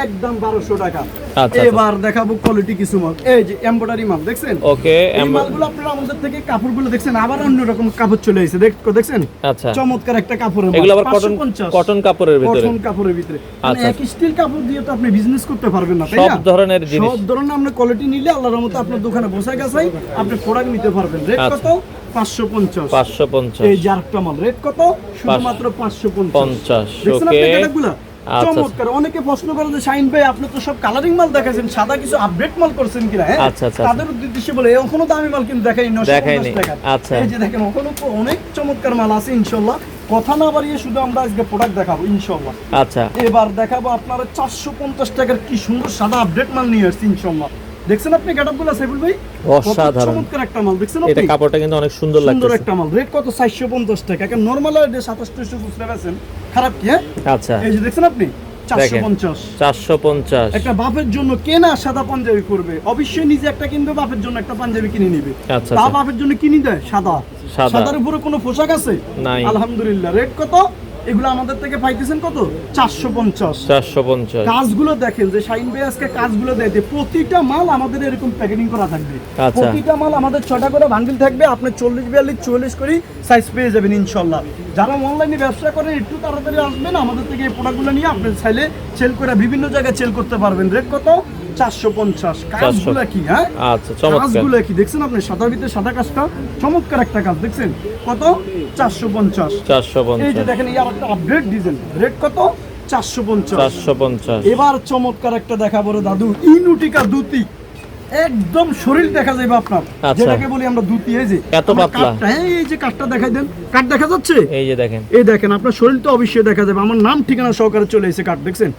একদম বারোশো টাকা। আচ্ছা। এবার দেখাবো কোয়ালিটি কিছু মাল। এই যে এমব্রয়ডারি মাল দেখছেন? ওকে এই মালগুলো আপনারা আমাদের থেকে কাপড়গুলো দেখছেন আবার অন্যরকম কাপড় চলে এসেছে। দেখ দেখছেন? আচ্ছা। চমৎকার একটা কাপড়ের মাল, এগুলো আবার কটন কটন কাপড়ের ভিতরে। কটন কাপড়ের ভিতরে। মানে আচ্ছা। এক স্টিল কাপড় দিয়ে তো আপনি বিজনেস করতে পারবেন না তাই সব ধরনের জিনিস। সব ধরনের আপনি কোয়ালিটি নিলে আল্লাহর রহমতে আপনার দোকানে বসে গেছাই আপনি প্রোডাক্ট নিতে পারবেন। রেট আচ্ছা। কত? পাঁচশো পঞ্চাশ। পাঁচশো পঞ্চাশ। এই যে আরেকটা মাল রেট কত? শুধুমাত্র পাঁচশো পঞ্চাশ। পঞ্চাশ দেখছেন ওকে। আপনি ক্যাটাগুলা আচ্ছা। চমৎকার। অনেকে প্রশ্ন করে যে শাইন ভাই আপনি তো সব কালারিং মাল দেখাইছেন সাদা কিছু আপডেট মাল করছেন কিনা হ্যাঁ? আচ্ছা, আচ্ছা, তাদের উদ্দেশ্যে বলে এখনও দামি মাল কিন্তু দেখাই দেখাইনি। আচ্ছা। এই যে দেখেন ওখানে তো অনেক চমৎকার মাল আছে ইনশাল্লাহ কথা না বাড়িয়ে শুধু আমরা আজকে প্রোডাক্ট দেখাবো ইনশাল্লাহ আচ্ছা। এবার দেখাবো আপনারা চারশো পঞ্চাশ টাকার কি সুন্দর সাদা আপডেট মাল নিয়ে আসছি ইনশাল্লাহ দেখছেন আপনি গেটআপগুলো সাইফুল ভাই? অসাধারণ। চমৎকার একটা মাল দেখছেন এটা কাপড়টা কিন্তু অনেক সুন্দর সুন্দর একটা মাল। রেট কত? চারশো পঞ্চাশ টাকা। এখন নর্মাল সাতাশ টাশো খুচরা বেছেন খারাপ কি হ্যাঁ? আচ্ছা। এই যে দেখছেন আপনি? চারশো দেখেন। পঞ্চাশ চারশো পঞ্চাশ। একটা বাপের জন্য কে না সাদা পাঞ্জাবি করবে অবশ্যই নিজে একটা কিনবে বাপের জন্য একটা পাঞ্জাবি কিনে নিবে। আচ্ছা, তা আচ্ছা। বাপের জন্য কিনে দেয় সাদা। সাদা। সাদার উপরে কোনো পোশাক আছে? নাই। আলহামদুলিল্লাহ। রেট কত? এগুলো আমাদের থেকে পাইতেছেন কত? চারশো পঞ্চাশ। চারশো পঞ্চাশ। কাজগুলো দেখেন যে শাইন ভাই আজকে কাজগুলো দেয় প্রতিটা মাল আমাদের এরকম প্যাকেটিং করা থাকবে। আচ্ছা। প্রতিটা মাল আমাদের ছটা করে বান্ডিল থাকবে আপনি চল্লিশ বিয়াল্লিশ চল্লিশ করে সাইজ পেয়ে যাবেন ইনশাল্লাহ। যারা অনলাইনে ব্যবসা করেন একটু তাড়াতাড়ি আসবেন আমাদের থেকে এই প্রোডাক্টগুলো নিয়ে আপনি চাইলে সেল করে বিভিন্ন জায়গায় সেল করতে পারবেন। রেট কত? কাজগুলো কি হ্যাঁ? আচ্ছা চমৎকার। কাজগুলো কি দেখছেন আপনি? সাদা ভিতরে সাদা কাজটা চমৎকার একটা কাজ দেখছেন? কত? এই যে দেখেন এই আপডেট ডিজাইন রেট কত? চারশো পঞ্চাশ। চারশো পঞ্চাশ। এবার চমৎকার একটা দেখাবো দাদু। ইনুটিকা দুতি একদম শরীর দেখা যাবে আপনার আচ্ছা। যেটাকে বলি আমরা দুতি এই যে এত পাতলা? হ্যাঁ, এই যে কাঠটা দেখাই দেন কাঠ দেখা যাচ্ছে এই যে দেখেন এই দেখেন আপনার শরীর তো অবশ্যই দেখা যাবে আমার নাম ঠিকানা সহকারে চলে এসে কাঠ দেখছেন.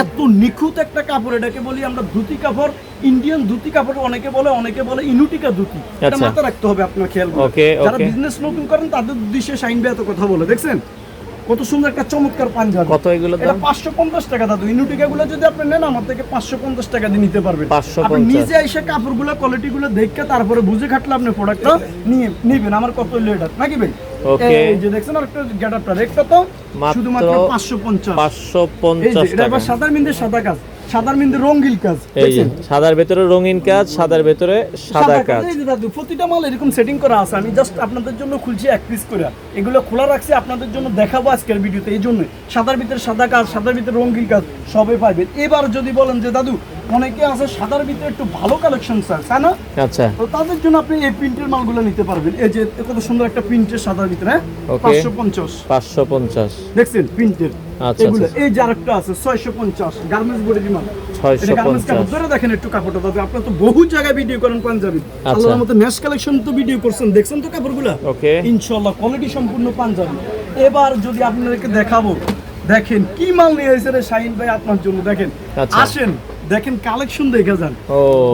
এত নিখুঁত একটা কাপড় এটাকে বলি আমরা ধুতি কাপড় ইন্ডিয়ান ধুতি কাপড় অনেকে বলে অনেকে বলে ইনুটিকা ধুতি এটা আচ্ছা। মাথায় রাখতে হবে আপনার খেয়াল। যারা বিজনেস নতুন করেন তাদের উদ্দেশ্যে শাইন ভাই এত কথা বলে দেখছেন কত সুন্দর একটা চমৎকার পাঞ্জাবি। কত এগুলো দাম? পাঁচশো পঞ্চাশ টাকা দাদু। ইনুটিকা গুলো যদি আপনি নেন আমার থেকে পাঁচশো পঞ্চাশ টাকা দিয়ে নিতে পারবেন। 550 আপনি নিজে এসে কাপড়গুলো কোয়ালিটিগুলো কোয়ালিটি গুলো দেখে তারপরে বুঝে খাটলে আপনি প্রোডাক্টটা নিয়ে নেবেন। আমার কত লেটার নাকি ভাই? ওকে এই যে দেখছেন আর একটা গেটআপটা দেখতে তো শুধুমাত্র পাঁচশো পঞ্চাশ। পাঁচশো এই যে পঞ্চাশ এটা সাদা মিন্দে সাদা কাজ। সাদার মধ্যে রঙিন কাজ? সাদার ভেতরে রঙিন কাজ সাদার ভেতরে সাদা কাজ। দাদু প্রতিটা মাল এরকম সেটিং করা আছে। আমি জাস্ট আপনাদের জন্য খুলছি এক পিস করে। এগুলো খোলা রাখছি আপনাদের জন্য দেখাবো আজকের ভিডিওতে এই জন্য সাদার ভিতরে সাদা কাজ সাদার ভিতরে রঙিন কাজ সবে পাইবেন এবার যদি বলেন যে দাদু অনেকে আছে সাদার ভিতরে একটু ভালো কালেকশন স্যার তাই না? আচ্ছা। তো তাদের জন্য আপনি এই প্রিন্টের মালগুলো নিতে পারবেন। এই যে কত সুন্দর একটা প্রিন্টের সাদার ভিতরে হ্যাঁ. পাঁচশো পঞ্চাশ। পাঁচশো পঞ্চাশ। দেখছেন প্রিন্টের আচ্ছা, এগুলো আচ্ছা। এই যে আরেকটা আছে ছয়শো পঞ্চাশ গার্মেন্টস বডির মাল 650 কাপড় ধরে দেখেন একটু কাপড়টা আপনার তো বহু জায়গায় ভিডিও করেন পাঞ্জাবি। আচ্ছা। আল্লাহর মতো ন্যাশ কালেকশন তো ভিডিও করছেন দেখছেন তো কাপড়গুলো? ওকে ইনশাল্লাহ কোয়ালিটি সম্পূর্ণ পাঞ্জাবি। এবার যদি আপনাদেরকে দেখাবো দেখেন কি মাল নিয়ে এসেছে রে শাহিন ভাই আপনার জন্য দেখেন। আচ্ছা। আসেন দেখেন কালেকশন দেখে যান।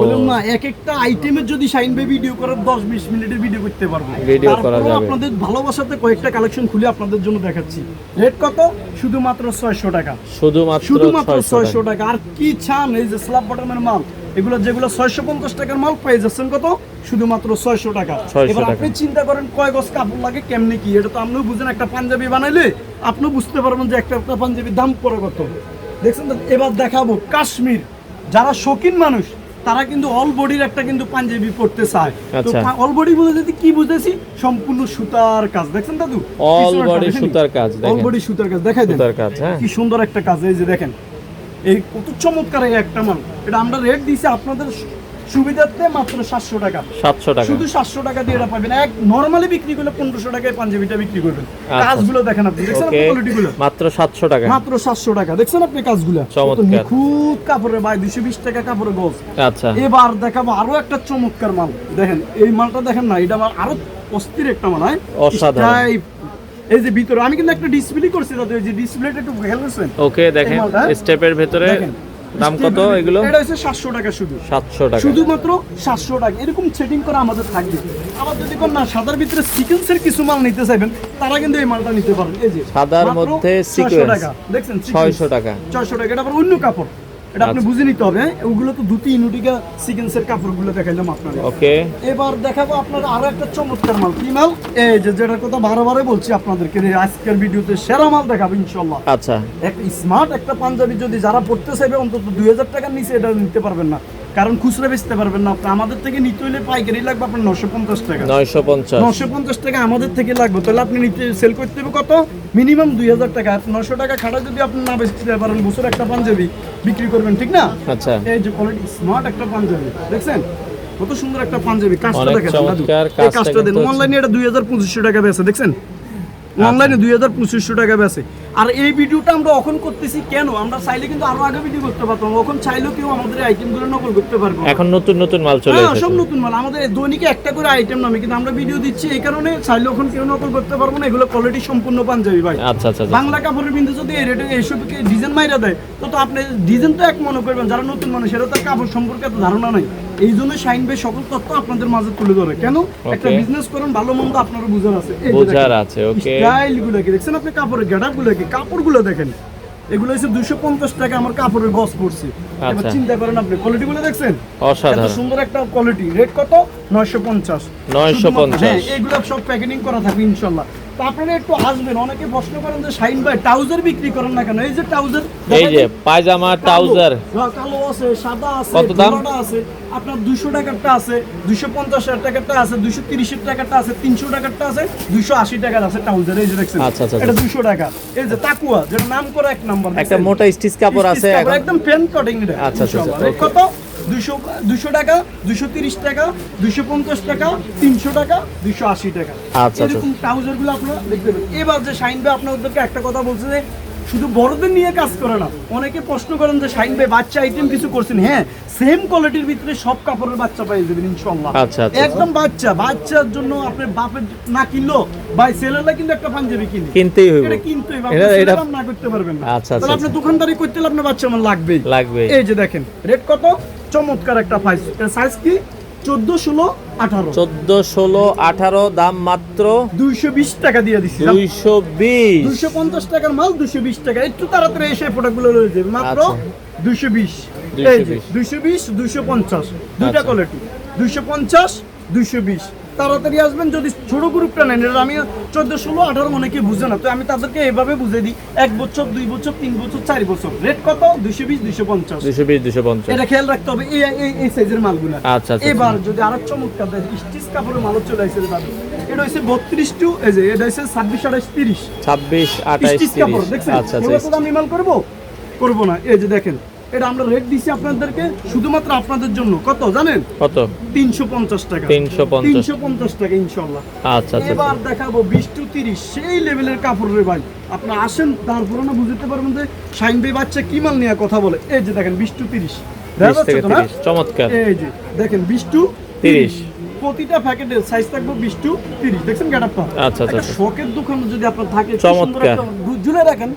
বললাম না এক একটা আইটেমের যদি শাইন ভাই ভিডিও করে দশ বিশ মিনিটের ভিডিও করতে পারব। Video করা যাবে। আপনাদের ভালোবাসাতে কয়েকটা কালেকশন খুলে আপনাদের জন্য দেখাচ্ছি। রেট কত? শুধুমাত্র ছয়শো টাকা। শুধুমাত্র শুধুমাত্র ছয়শো ছয়শো টাকা। টাকা। আর কি চান? এই যে স্ল্যাব বটমের মাল এগুলো যেগুলো ছয়শো পঞ্চাশ টাকার মাল পেয়ে যাচ্ছেন কত? শুধুমাত্র ছয়শো টাকা। এবার আপনি চিন্তা করেন কয় গজ কাপড় লাগে কেমনি কি? এটা তো আপনিও বুঝেন একটা পাঞ্জাবি বানাইলে আপনিও বুঝতে পারবেন যে একটা একটা পাঞ্জাবির দাম পড়ে কত। দেখছেন তো? এবার দেখাবো কাশ্মীর। যারা শৌখিন মানুষ তারা কিন্তু অল বডির একটা কিন্তু পাঞ্জাবি পড়তে চায়। তো। অল বডি বলে যদি কি বুঝতেছি সম্পূর্ণ সুতার কাজ। দেখছেন দাদু? অল বডি সুতার কাজ, অল বডি সুতার কাজ। দেখাই দেন। সুতার কাজ, হ্যাঁ। কি সুন্দর একটা কাজ। এই যে দেখেন এই কত চমৎকার এই একটা মাল। এটা আমরা রেট দিছি আপনাদের মাত্র সাতশো টাকা। সাতশো টাকা। শুধু সাতশো টাকা দিয়ে এটা পাবেন। এক নর্মালি বিক্রি করলে পনেরোশো টাকায় পাঞ্জাবিটা বিক্রি করবেন। আচ্ছা। কাজগুলো দেখেন আপনি। দেখছেন মাত্র সাতশো টাকা। মাত্র সাতশো টাকা। দেখছেন আপনি কাজগুলো? চমৎকার। কাপড়ের ভাই দুশো বিশ টাকা কাপড়ের গজ। আচ্ছা। এবার দেখাবো আরও একটা চমৎকার মাল। দেখেন এই মালটা দেখেন না এটা আমার আরও অস্থির একটা মাল হ্যাঁ? অসাধারণ। এই যে ভিতরে আমি কিন্তু একটা ডিসপ্লে করছি দাদা এই যে ডিসপ্লেটা একটু খেয়াল করছেন ওকে দেখেন? স্টেপের ভেতরে। দাম কত এগুলো? এটা হচ্ছে সাতশো টাকা শুধু। সাতশো টাকা। শুধুমাত্র সাতশো টাকা। এরকম সেটিং করা আমাদের থাকবে। আবার যদি কোন না সাদার ভিতরে সিকেন্সের কিছু মাল নিতে চাইবেন তারা কিন্তু এই মালটা নিতে পারেন এই যে সাদার মধ্যে 600 টাকা। দেখছেন ছয়শো টাকা। ছয়শো টাকা। এটা আবার অন্য কাপড়। এটা আপনি আচ্ছা। বুঝে নিতে হবে হ্যাঁ? ওগুলো তো দুটি ইনুটিকা সিকেন্সের কাপড়গুলো দেখাইলাম আপনার ওকে। এবার দেখাবো আপনার আরও একটা চমৎকার মাল কি মাল? এই যে যেটার কথা বারবারে বারে বলছি আপনাদেরকে আজকের ভিডিওতে সেরা মাল দেখাবো ইনশাল্লাহ আচ্ছা। এক স্মার্ট একটা পাঞ্জাবি যদি যারা পড়তে চাইবে অন্তত দুই হাজার টাকার নিচে এটা নিতে পারবেন না। কারণ খুচরা বেচতে পারবেন না আপনি। আমাদের থেকে নিতে হলে পাইকারি লাগবে আপনার নশো পঞ্চাশ টাকা। নয়শো পঞ্চাশ। নশো পঞ্চাশ টাকা আমাদের থেকে লাগবে। তাহলে আপনি নিতে সেল করতে হবে কত? মিনিমাম দুই হাজার টাকা। নশো টাকা খাটা যদি আপনি না বেচতে পারেন বছর একটা পাঞ্জাবি বিক্রি করবেন ঠিক না? আচ্ছা। এই যে কোয়ালিটি স্মার্ট একটা পাঞ্জাবি দেখছেন? কত সুন্দর একটা পাঞ্জাবি কাজটা দেখেন কাজটা দেন। অনলাইনে এটা দুই হাজার পঁচিশশো টাকা বেছে দেখছেন? অনলাইনে দুই হাজার পঁচিশশো টাকা বেছে আর এই ভিডিওটা আমরা এখন করতেছি কেন? আমরা চাইলে কিন্তু আরও আগে ভিডিও করতে পারতাম। এখন চাইলেও কেউ আমাদের আইটেমগুলো নকল করতে পারব এখন নতুন নতুন মাল চলে হ্যাঁ সব নতুন মাল। আমাদের দৈনিকে একটা করে আইটেম নামে কিন্তু আমরা ভিডিও দিচ্ছি এই কারণে চাইলে এখন কেউ নকল করতে পারব না। এগুলো কোয়ালিটি সম্পূর্ণ পাঞ্জাবি ভাই। আচ্ছা আচ্ছা আচ্ছা। বাংলা কাপড়ের বিন্দু যদি এই রেটে এইসব ডিজাইন মাইরা দেয় তো তো আপনি ডিজাইন তো এক মনে করবেন যারা নতুন মানুষ এরা তার কাপড় সম্পর্কে এত ধারণা নাই। এই জন্য শাইন ভাই সকল তথ্য আপনাদের মাঝে তুলে ধরে। কেন? একটা বিজনেস করেন ভালো মন্দ আপনারও বুঝার আছে। বোঝার আছে, okay. স্টাইলগুলো কি দেখছেন আপনি কাপড়ের গেটআপগুলো কি কাপড়গুলো দেখেন এগুলো হচ্ছে দুশো পঞ্চাশ টাকা আমার কাপড়ের গস পড়ছে। এবার আচ্ছা। চিন্তা করেন আপনি কোয়ালিটি গুলো দেখছেন এত সুন্দর একটা কোয়ালিটি রেট কত? নয়শো পঞ্চাশ। 950 হ্যাঁ এগুলো সব প্যাকেটিং করা থাকবে ইনশাল্লাহ। তো আপনারা একটু আসবেন। অনেকে প্রশ্ন করেন যে শাইন ভাই ট্রাউজার বিক্রি করেন না কেন? এই যে ট্রাউজার এই যে পায়জামা ট্রাউজার। কালো আছে সাদা আছে কত দাম? আছে আপনার দুশো টাকারটা আছে দুশো পঞ্চাশ টাকারটা আছে দুশো তিরিশের টাকারটা আছে তিনশো টাকারটা আছে দুশো আশি টাকার আছে ট্রাউজার। এই যে দেখছেন আচ্ছা, আচ্ছা, এটা দুশো টাকা। এই যে তাকুয়া যেটা নাম করা এক নাম্বার একটা মোটা স্টিচ কাপড় আছে একদম প্যান কাটিং এটা আচ্ছা, আচ্ছা. রেট কত? দুশো দুশো টাকা দুশো তিরিশ টাকা দুশো পঞ্চাশ টাকা তিনশো টাকা দুশো আশি টাকা আচ্ছা, আচ্ছা। এরকম ট্রাউজারগুলো আপনারা দেখতে পাবেন এবার যে শাইন ভাই আপনাদেরকে একটা কথা বলছে যে শুধু বড়দের নিয়ে কাজ করে না। অনেকে প্রশ্ন করেন যে শাইন ভাই বাচ্চা আইটেম কিছু করছেন? হ্যাঁ সেম কোয়ালিটির ভিতরে সব কাপড়ের বাচ্চা পাই যাবেন ইনশাল্লাহ আচ্ছা, আচ্ছা, একদম বাচ্চা বাচ্চার জন্য আপনি বাপের না কিনলো ভাই ছেলেরা কিন্তু একটা পাঞ্জাবি কিনে। কিনতেই হইব। এটা কিনতে হবে এটা- এটা না করতে পারবেন না। আচ্ছা, আচ্ছা, তাহলে আপনি আচ্ছা। দোকানদারি করতে হলে আপনার বাচ্চা আমার লাগবেই। লাগবে এই যে দেখেন রেট কত? চমৎকার একটা সাইজ সাইজ কি? চোদ্দ ষোলো আঠারো। চোদ্দ ষোলো আঠারো দাম মাত্র দুইশো বিশ টাকা দিয়ে দিচ্ছি দুইশো বিশ। দুইশো পঞ্চাশ টাকার মাল দুশো বিশ টাকা। একটু তাড়াতাড়ি এসে প্রোডাক্টগুলো রয়ে যাবে। মাত্র আচ্ছা। দুইশো বিশ। 220 দুইশো বিশ। দুইশো পঞ্চাশ। দুইটা আচ্ছা। কোয়ালিটি দুইশো পঞ্চাশ দুইশো বিশ। তাড়াতাড়ি আসবেন যদি ছোট গ্রুপটা নেন এটা আমি চোদ্দ ষোলো আঠারো অনেকে বুঝে না তো আমি তাদেরকে এভাবে বুঝে দিই এক বছর দুই বছর তিন বছর চার বছর। রেট কত? দুইশো বিশ দুইশো পঞ্চাশ। দুইশো বিশ দুইশো পঞ্চাশ। এটা খেয়াল রাখতে হবে এই এই এই সাইজের মালগুলো। আচ্ছা, আচ্ছা, এবার যদি আরও চমৎকার দেয় স্টিচ কাপড়ের মালও চলে আসছে দাদা এটা হচ্ছে বত্রিশ টু এই যে এটা হচ্ছে ছাব্বিশ আঠাশ তিরিশ। ছাব্বিশ কাপড় তিরিশ। আচ্ছা তো আচ্ছা ইমাল করব? করব না। এই যে দেখেন এটা আমরা রেট দিছি আপনাদেরকে শুধুমাত্র আপনাদের জন্য। কত জানেন? কত? তিনশো পঞ্চাশ টাকা। 350 তিনশো পঞ্চাশ টাকা ইনশাল্লাহ। আচ্ছা আচ্ছা এবার দেখাবো বিশ টু তিরিশ সেই লেভেলের কাপড় রে ভাই। আপনি আসেন তারপরে না বুঝতে পারবেন যে শাইন ভাই বাচ্চা কি মাল নিয়ে কথা বলে। এই যে দেখেন বিশ টু তিরিশ। দেখা বিশ যাচ্ছে থেকে তো না? তিরিশ চমৎকার। এই যে দেখেন বিশ টু তিরিশ। প্রতিটা প্যাকেটের সাইজ থাকবে বিশ টু তিরিশ। দেখছেন গ্যাটাপটা আচ্ছা, আচ্ছা, আচ্ছা। শখের দোকান যদি আপনার থাকে চমৎকার। ঝুলে রাখেন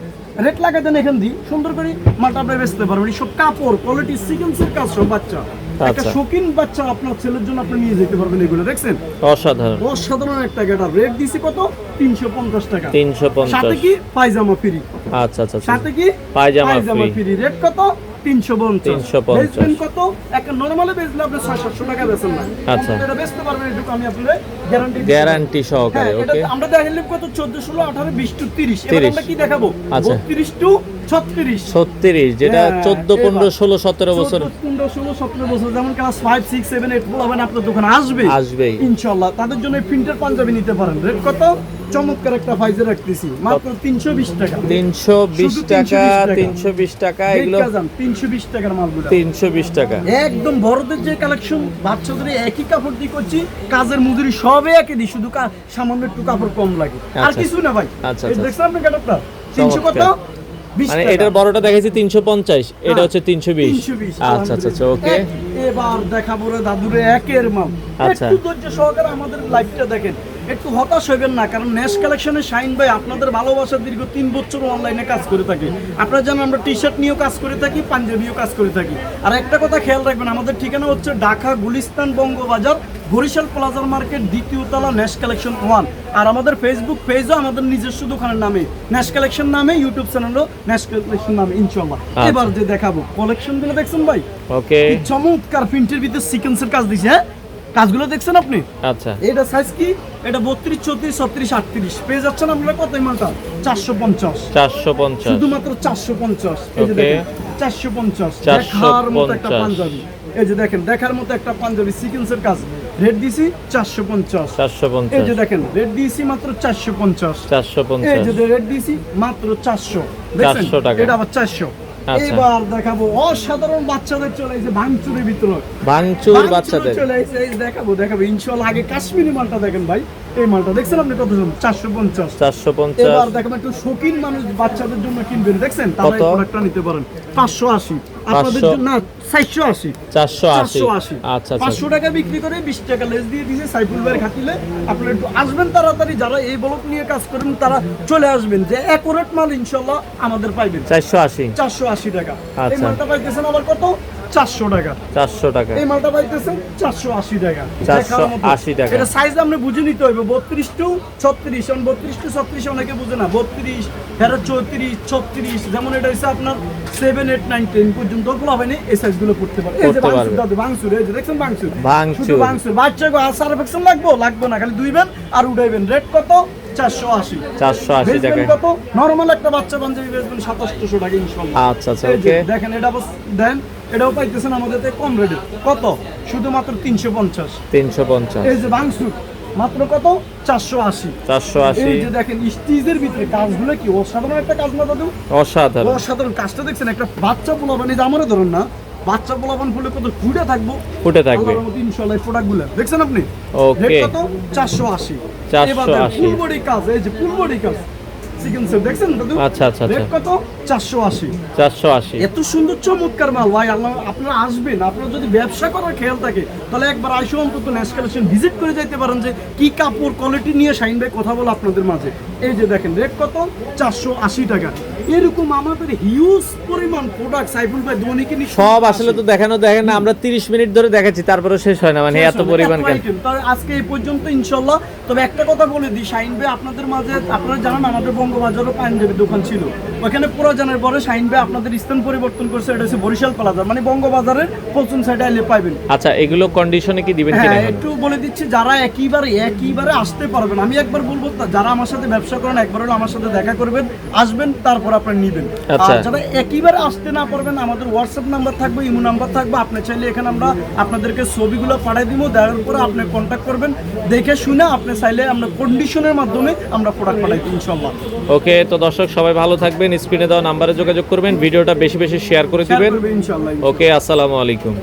রেট লাগাই দেন এখান দিয়ে। সুন্দর করে মালটা আপনি বেচতে পারবেন। এইসব কাপড় কোয়ালিটি সিকেন্সের কাজ সব বাচ্চা। একটা আচ্ছা। শৌখিন বাচ্চা আপনার ছেলের জন্য আপনি নিয়ে যেতে পারবেন এগুলো দেখছেন? অসাধারণ। অসাধারণ একটা গেটার রেট দিছি কত? তিনশো পঞ্চাশ টাকা। তিনশো পঞ্চাশ। সাথে কি? পায়জামা ফ্রি। আচ্ছা আচ্ছা আচ্ছা। সাথে কি? পায়জামা। ফ্রি। রেট কত? তিনশো পঞ্চাশ। 350 বেচবেন কত? একটা নর্মালি বেচলে আপনি ছয় সাতশো টাকা বেচেন না। আচ্ছা। এটা বেচতে পারবেন এটুকু আমি আপনাদের গ্যারান্টি গ্যারান্টি সহকারে ওকে আমরা দেখালাম কত? চোদ্দ ষোলো আঠারো বিশ টু তিরিশ। এবার 30 আমরা কি দেখাবো? আচ্ছা। বত্রিশ টু ছত্রিশ। ছত্রিশ যেটা হ্যাঁ, চোদ্দ। পনেরো ষোলো সতেরো বছর। পনেরো ষোলো সতেরো বছর যেমন class five six seven eight বলবেন আপনার দোকানে আসবে ইনশাল্লাহ তাদের জন্য প্রিন্টার পাঞ্জাবি নিতে পারেন। রেট কত? চমৎকার একটা ফাইজে রাখতেছি। মাত্র তিনশো বিশ টাকা। তিনশো বিশ শুধু টাকা 320 টাকা। এগুলো তিনশো বিশ টাকার মালগুলো। তিনশো বিশ টাকা। একদম বড়দের যে কালেকশন বাচ্চাদের একই কাপড় দিয়ে করছি কাজের মজুরি সবে একই দিই শুধু সামান্য একটু কাপড় কম লাগে। আর আচ্ছা। কিছু না ভাই। আচ্ছা, আচ্ছা। দেখছেন আপনি কাপড়টা? তিনশো কত চমৎকার। বিশ মানে এটার বড়টা দেখাইছি তিনশো পঞ্চাশ এটা হ্যাঁ, হচ্ছে 320 আচ্ছা আচ্ছা আচ্ছা ওকে। এবার দেখাবো রে দাদুরে একের মাল। আচ্ছা। একটু ধৈর্য সহকারে আমাদের লাইফটা দেখেন। একটু হতাশ হইবেন না কারণ নেশ কালেকশনে শাইন ভাই আপনাদের ভালোবাসা দীর্ঘ তিন বছর অনলাইনে কাজ করে থাকি। আপনারা জানেন আমরা টি শার্ট নিয়েও কাজ করে থাকি পাঞ্জাবিও কাজ করে থাকি। আর একটা কথা খেয়াল রাখবেন আমাদের ঠিকানা হচ্ছে ঢাকা গুলিস্তান বঙ্গবাজার বরিশাল প্লাজার মার্কেট দ্বিতীয় তলা নেশ কালেকশন ওয়ান আর আমাদের ফেসবুক পেজও আমাদের নিজস্ব দোকানের নামে ন্যাশ কালেকশন নামে ইউটিউব চ্যানেলও ন্যাশ কালেকশন নামে ইনশাল্লাহ আচ্ছা। এবার যে দেখাবো কালেকশনগুলো দেখছেন ভাই? ওকে চমৎকার প্রিন্টের ভিতরে সিকোয়েন্সের কাজ দিছে হ্যাঁ? কাজগুলো দেখছেন আপনি? আচ্ছা। এটা সাইজ কি? এটা বত্রিশ চৌত্রিশ ছত্রিশ আটত্রিশ। পেয়ে যাচ্ছেন আপনারা কত মালটা? চারশো পঞ্চাশ। চারশো পঞ্চাশ। শুধুমাত্র চারশো পঞ্চাশ। এই যে দেখেন চারশো পঞ্চাশ। 450 দেখার মতো একটা পাঞ্জাবি। এই যে দেখেন দেখার মতো একটা পাঞ্জাবি। সিকোয়েন্সের কাজ। রেট দিছি চারশো পঞ্চাশ। চারশো এই যে দেখেন রেট দিয়েছি মাত্র চারশো পঞ্চাশ। চারশো এই যে রেট দিয়েছি মাত্র চারশো। 400 টাকা। এটা আবার চারশো। আচ্ছা। এবার দেখাবো অসাধারণ বাচ্চাদের চলে এসে ভাঙচুরের ভিতরে। ভাঙচুর বাচ্চাদের। চলে এসে দেখাবো দেখাবো। ইনশাল্লাহ আগে কাশ্মীরি মালটা দেখেন ভাই। এই মালটা দেখছেন আপনি কত চারশো পঞ্চাশ। চারশো পঞ্চাশ। এবার দেখাবো একটু শৌখিন মানুষ বাচ্চাদের জন্য কিনবেন দেখছেন? কত? প্রোডাক্টটা নিতে পারেন। পাঁচশো আশি। আপনাদের জন্য আচ্ছা আচ্ছা। টাকা বিক্রি করে বিশ টাকা লেস দিয়ে দিয়েছে সাইফুল ভাইয়ের খাতিলে। আপনারা একটু আসবেন তাড়াতাড়ি যারা এই ব্লক নিয়ে কাজ করেন তারা চলে আসবেন যে অ্যাকুরেট মাল ইনশাল্লাহ আমাদের পাইবেন। চারশো আশি। চারশো আশি টাকা। এই আচ্ছা। মালটা পাইতেছেন আবার কত? চারশো টাকা। চারশো টাকা। এই মালটা পাইতেছেন চারশো আশি টাকা। 480 টাকা। এটা সাইজ আপনি বুঝে নিতে হবে বত্রিশ টু ছত্রিশ। বত্রিশ টু ছত্রিশ অনেকে বুঝে না। বত্রিশ এটা চৌত্রিশ ছত্রিশ যেমন এটা হচ্ছে আপনার সেভেন এইট নাইন টেন পর্যন্ত ওগুলো হবে না এই সাইজগুলো করতে পারে এই যে বাংসুর বাংসুর এই যে দেখছেন বাংসুর। শুধু বাংসুর। বাচ্চা গো আর সার্ভেকশন লাগবো? লাগবে না খালি দুইবেন আর উঠাইবেন। রেট কত? চারশো আশি। চারশো আশি বেচবেন কত? নরমাল একটা বাচ্চা পাঞ্জাবি বেচবেন সাতাশশো টাকা ইনশাল্লাহ। আচ্ছা আচ্ছা ওকে দেখেন এটা দেন এটাও পাইতেছেন আমাদের কম রেটে কত? শুধুমাত্র তিনশো পঞ্চাশ। তিনশো পঞ্চাশ। এই যে বাংসুর মাত্র কত? চারশো আশি। চারশো আশি। যে দেখেন স্টিজের ভিতরে কাজগুলো কি? অসাধারণ একটা কাজ না দাদু? অসাধারণ। অসাধারণ কাজটা দেখছেন? একটা বাচ্চা পোলাবান এই যে আমারও ধরুন না বাচ্চা পোলাবান ফুলে কত ফুটে থাকব? ফুটে থাকবে। ইনশাআল্লাহ প্রোডাক্টগুলো দেখছেন আপনি. রেট কত? চারশো আশি। 480 ফুল বডি কাজ এই যে ফুল বডি কাজ। চিকেন সেট দেখছেন দাদু? আচ্ছা, আচ্ছা, আচ্ছা। কত? চারশো আশি। চারশো আশি। এত সুন্দর চমৎকার মাল। ভাই আল্লাহ আপনারা আসবেন আপনারা যদি ব্যবসা করার খেয়াল থাকে তাহলে একবার আইসো অন্তত ন্যাশ কালেকশন ভিজিট করে যাইতে পারেন যে কি কাপড় কোয়ালিটি নিয়ে শাইন ভাই কথা বলে আপনাদের মাঝে। এই যে দেখেন রেট কত? চারশো আশি টাকা। এরকম আমাদের হিউজ পরিমাণ প্রোডাক্ট সাইফুল ভাই ধোনিকে নিয়ে সব আসলে তো দেখানো দেখেন না আমরা তিরিশ মিনিট ধরে দেখাচ্ছি তারপরে শেষ হয় না মানে এত পরিমাণ আজকে এই পর্যন্ত ইনশাল্লাহ তবে একটা কথা বলে দিই শাইন ভাই আপনাদের মাঝে আপনারা জানেন আমাদের বঙ্গবাজারও পাঞ্জাবি দোকান ছিল। ওখানে পুরাজানের পরে শাইন ভাই আপনাদের স্থান পরিবর্তন করছে এটা হচ্ছে বরিশাল প্লাজা মানে বঙ্গবাজারের পশ্চিম সাইডে আইলে পাইবেন। আচ্ছা এগুলো কন্ডিশনে কি দিবেন হ্যাঁ একটু বলে দিচ্ছি যারা একইবারে একইবারে আসতে পারবেন আমি একবার বলব যারা আমার সাথে ব্যবসা করেন একবার হলো আমার সাথে দেখা করবেন আসবেন তারপর আপনার নিবেন। আচ্ছা। আর যারা একইবারে আসতে না পারবেন আমাদের হোয়াটসঅ্যাপ নাম্বার থাকবে ইমো নাম্বার থাকবে আপনি চাইলে এখানে আমরা আপনাদেরকে ছবিগুলো পাঠিয়ে দিব দেওয়ার পরে আপনি কন্ট্যাক্ট করবেন দেখে শুনে আপনি চাইলে আমরা কন্ডিশনের মাধ্যমে আমরা প্রোডাক্ট পাঠাই দিই ইনশাল্লাহ ওকে তো দর্শক সবাই ভালো থাকবেন স্ক্রিনে দেওয়া নাম্বারে যোগাযোগ করবেন ভিডিওটা বেশি বেশি শেয়ার করে দিবেন। ওকে আসসালামু আলাইকুম।